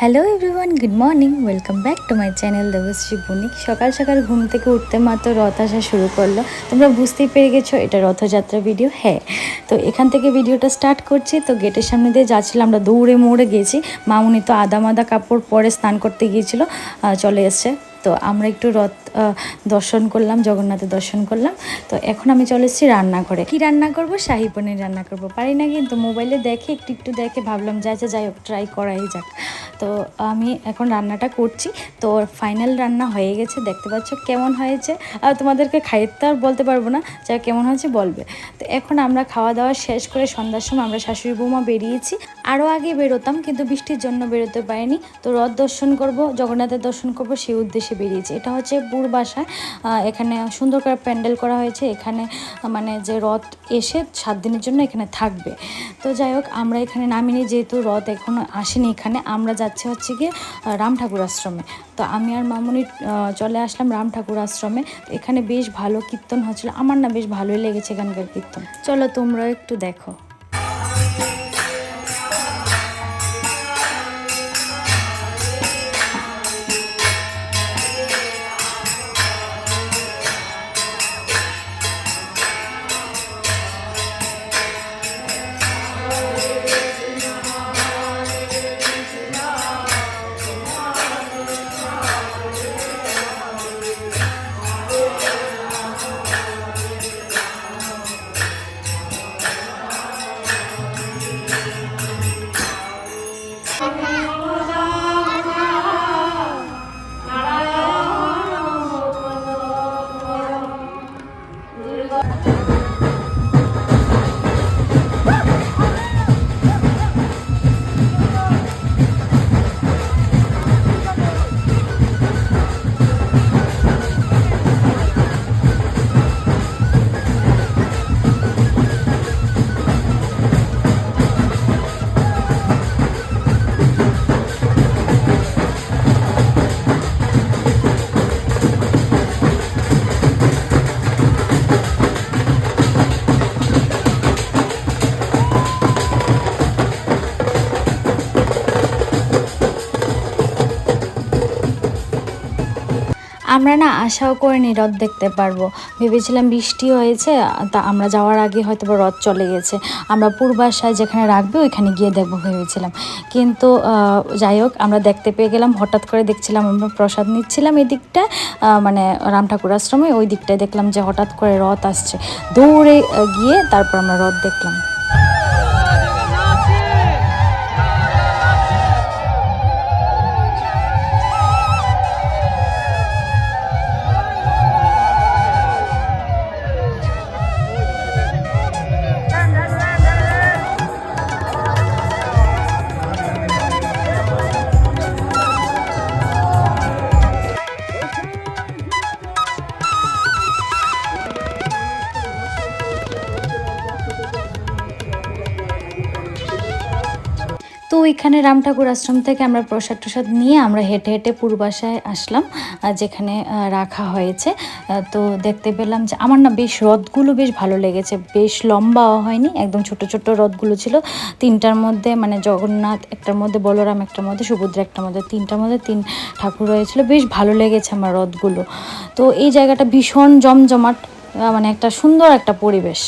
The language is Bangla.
Hello everyone good morning welcome back to my channel Debashree Banik সকাল সকাল ঘুম থেকে উঠতে মাত্র রথ আসা শুরু করল। তোমরা বুঝতেই পেরে গেছো, এটা রথযাত্রা ভিডিও হ্যাঁ। তো এখান থেকে ভিডিওটা স্টার্ট করছি। তো গেটের সামনে দিয়ে যাচ্ছিলাম আমরা দৌড়ে মৌড়ে গেছি। মামুনি তো আদা মাদা কাপড় পরে স্নান করতে গিয়েছিল চলে এসছে। তো আমরা একটু রথ দর্শন করলাম, জগন্নাথের দর্শন করলাম। তো এখন আমি চলে এসেছি রান্নাঘরে। কি রান্না করব? শাহি পনির রান্না করব। পারি না কিন্তু মোবাইলে দেখে, একটু একটু দেখে ভাবলাম, যা যা যাই হোক ট্রাই করাই যাক। তো আমি এখন রান্নাটা করছি। তো ফাইনাল রান্না হয়ে গেছে, দেখতে পাচ্ছ কেমন হয়েছে। আর তোমাদেরকে খাইতে আর বলতে পারব না, যা কেমন হয়েছে বলবে। তো এখন আমরা খাওয়া দাওয়া শেষ করে সন্ধ্যার সময় আমরা শাশুড়ি বৌমা বেরিয়েছি। আরও আগে বেরোতাম, কিন্তু বৃষ্টির জন্য বেরোতে পারিনি। তো রথ দর্শন করব, জগন্নাথের দর্শন করব, সেই উদ্দেশ্যে বেরিয়েছি। এটা হচ্ছে পূর্বাসায় এখানে সুন্দর করে প্যান্ডেল করা হয়েছে। এখানে মানে যে রথ এসে সাত দিনের জন্য এখানে থাকবে। তো যাই হোক, আমরা এখানে নামিনি, যেহেতু রথ এখনও আসেনি এখানে, আমরা যাচ্ছি হচ্ছে গিয়ে রাম ঠাকুর আশ্রমে। তো আমি আর মামুনি চলে আসলাম রাম ঠাকুর আশ্রমে। এখানে বেশ ভালো কীর্তন হচ্ছিল। আমার না বেশ ভালোই লেগেছে এখানকার কীর্তন। চলো তোমরাও একটু দেখো। আমরা না আশাও করিনি রথ দেখতে পারব। ভেবেছিলাম বৃষ্টি হয়েছে, তা আমরা যাওয়ার আগে হয়তো বা রথ চলে গেছে। আমরা পূর্বাশায় যেখানে রাখবে ওইখানে গিয়ে দেখব ভেবেছিলাম। কিন্তু যাই হোক, আমরা দেখতে পেয়ে গেলাম, হঠাৎ করে দেখছিলাম আমরা প্রসাদ নিচ্ছিলাম এই দিকটা মানে রাম ঠাকুর আশ্রমে, ওই দিকটায় দেখলাম যে হঠাৎ করে রথ আসছে। দৌড়ে গিয়ে তারপর আমরা রথ দেখলাম। ওইখানে রাম ঠাকুর আশ্রম থেকে আমরা প্রসাদ টসাদ নিয়ে আমরা হেঁটে হেঁটে পূর্বাসায় আসলাম যেখানে রাখা হয়েছে। তো দেখতে পেলাম যে আমার না বেশ রথগুলো বেশ ভালো লেগেছে, বেশ লম্বাও হয়নি, একদম ছোট ছোট রথগুলো ছিল। তিনটার মধ্যে মানে জগন্নাথ একটার মধ্যে, বলরাম একটার মধ্যে, সুভদ্রা একটার মধ্যে, তিনটার মধ্যে তিন ঠাকুর হয়েছিল বেশ ভালো লেগেছে আমার রথগুলো। তো এই জায়গাটা ভীষণ জমজমাট মানে একটা সুন্দর একটা পরিবেশ।